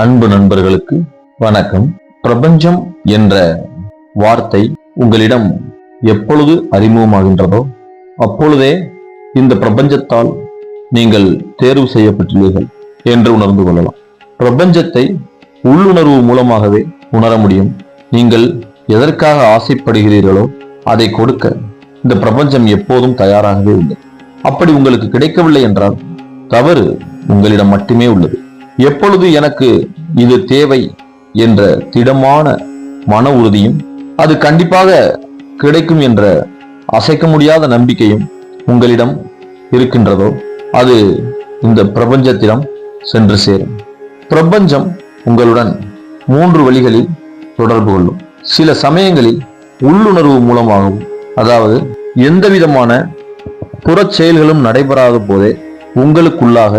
அன்பு நண்பர்களுக்கு வணக்கம். பிரபஞ்சம் என்ற வார்த்தை உங்களிடம் எப்பொழுது அறிமுகமாகின்றதோ அப்பொழுதே இந்த பிரபஞ்சத்தால் நீங்கள் தேர்வு செய்யப்பட்டுள்ளீர்கள் என்று உணர்ந்து கொள்ளலாம். பிரபஞ்சத்தை உள்ளுணர்வு மூலமாகவே உணர முடியும். நீங்கள் எதற்காக ஆசைப்படுகிறீர்களோ அதை கொடுக்க இந்த பிரபஞ்சம் எப்போதும் தயாராகவே உள்ளது. அப்படி உங்களுக்கு கிடைக்கவில்லை என்றால் தவறு உங்களிடம் மட்டுமே உள்ளது. எப்பொழுது எனக்கு இது தேவை என்ற திடமான மன உறுதியும் அது கண்டிப்பாக கிடைக்கும் என்ற அசைக்க முடியாத நம்பிக்கையும் உங்களிடம் இருக்கின்றதோ அது இந்த பிரபஞ்சத்திடம் சென்று சேரும். பிரபஞ்சம் உங்களுடன் மூன்று வழிகளில் தொடர்பு கொள்ளும். சில சமயங்களில் உள்ளுணர்வு மூலமாகவும் அதாவது எந்த விதமான புறச் செயல்களும் நடைபெறாத போதே உங்களுக்குள்ளாக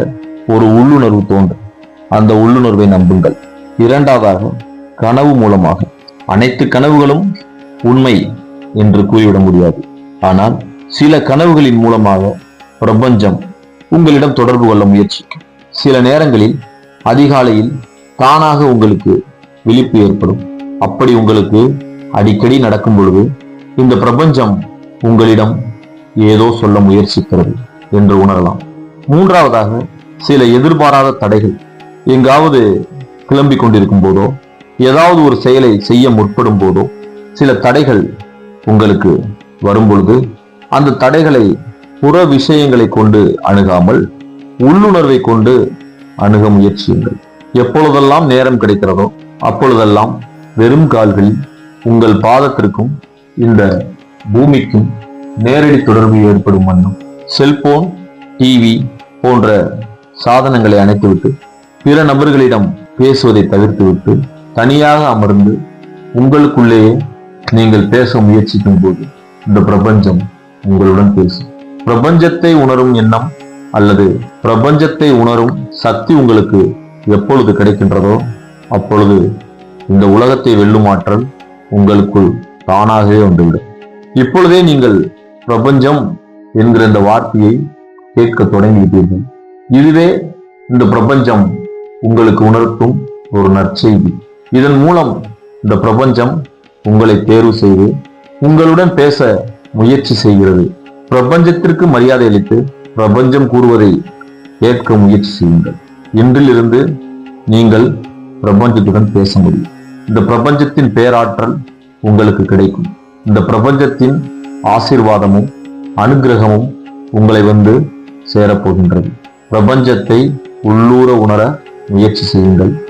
ஒரு உள்ளுணர்வு தோன்றும். அந்த உள்ளுணர்வை நம்புங்கள். இரண்டாவதாக கனவு மூலமாக. அனைத்து கனவுகளும் உண்மை என்று கூறிவிட முடியாது. ஆனால் சில கனவுகளின் மூலமாக பிரபஞ்சம் உங்களிடம் தொடர்பு கொள்ள முயற்சிக்கும். சில நேரங்களில் அதிகாலையில் தானாக உங்களுக்கு விழிப்பு ஏற்படும். அப்படி உங்களுக்கு அடிக்கடி நடக்கும் பொழுது இந்த பிரபஞ்சம் உங்களிடம் ஏதோ சொல்ல முயற்சிக்கிறது என்று உணரலாம். மூன்றாவதாக சில எதிர்பாராத தடைகள். எங்காவது கிளம்பி கொண்டிருக்கும் போதோ ஏதாவது ஒரு செயலை செய்ய முற்படும் போதோ சில தடைகள் உங்களுக்கு வரும் பொழுது அந்த தடைகளை புற விஷயங்களை கொண்டு அணுகாமல் உள்ளுணர்வை கொண்டு அணுக முயற்சியுங்கள். எப்பொழுதெல்லாம் நேரம் கிடைக்கிறதோ அப்பொழுதெல்லாம் வெறும் கால்களில் உங்கள் பாதத்திற்கும் இந்த பூமிக்கும் நேரடி தொடர்பு ஏற்படும் வண்ணம். செல்போன் டிவி போன்ற சாதனங்களை அணைத்துவிட்டு பிற நபர்களிடம் பேசுவதை தவிர்த்துவிட்டு தனியாக அமர்ந்து உங்களுக்குள்ளேயே நீங்கள் பேச முயற்சிக்கும் போது இந்த பிரபஞ்சம் உங்களுடன் பேசும். பிரபஞ்சத்தை உணரும் எண்ணம் அல்லது பிரபஞ்சத்தை உணரும் சக்தி உங்களுக்கு எப்பொழுது கிடைக்கின்றதோ அப்பொழுது இந்த உலகத்தை வெல்லும் ஆற்றல் உங்களுக்குள் தானாகவே வந்துவிடும். இப்பொழுதே நீங்கள் பிரபஞ்சம் என்கிற இந்த வார்த்தையை கேட்க தொடங்கிவிட்டீர்கள். இதுவே இந்த பிரபஞ்சம் உங்களுக்கு உணர்த்தும் ஒரு நற்செய்தி. இதன் மூலம் இந்த பிரபஞ்சம் உங்களை தேர்வு செய்து உங்களுடன் பேச முயற்சி செய்கிறது. பிரபஞ்சத்திற்கு மரியாதை அளித்து பிரபஞ்சம் கூறுவதை கேட்க முயற்சி செய்யுங்கள். இன்றிலிருந்து நீங்கள் பிரபஞ்சத்துடன் பேச முடியும். இந்த பிரபஞ்சத்தின் பேராற்றல் உங்களுக்கு கிடைக்கும். இந்த பிரபஞ்சத்தின் ஆசீர்வாதமும் அனுக்கிரகமும் உங்களை வந்து சேரப்போகின்றது. பிரபஞ்சத்தை உள்ளூர உணர முயற்சி செய்யுங்கள்.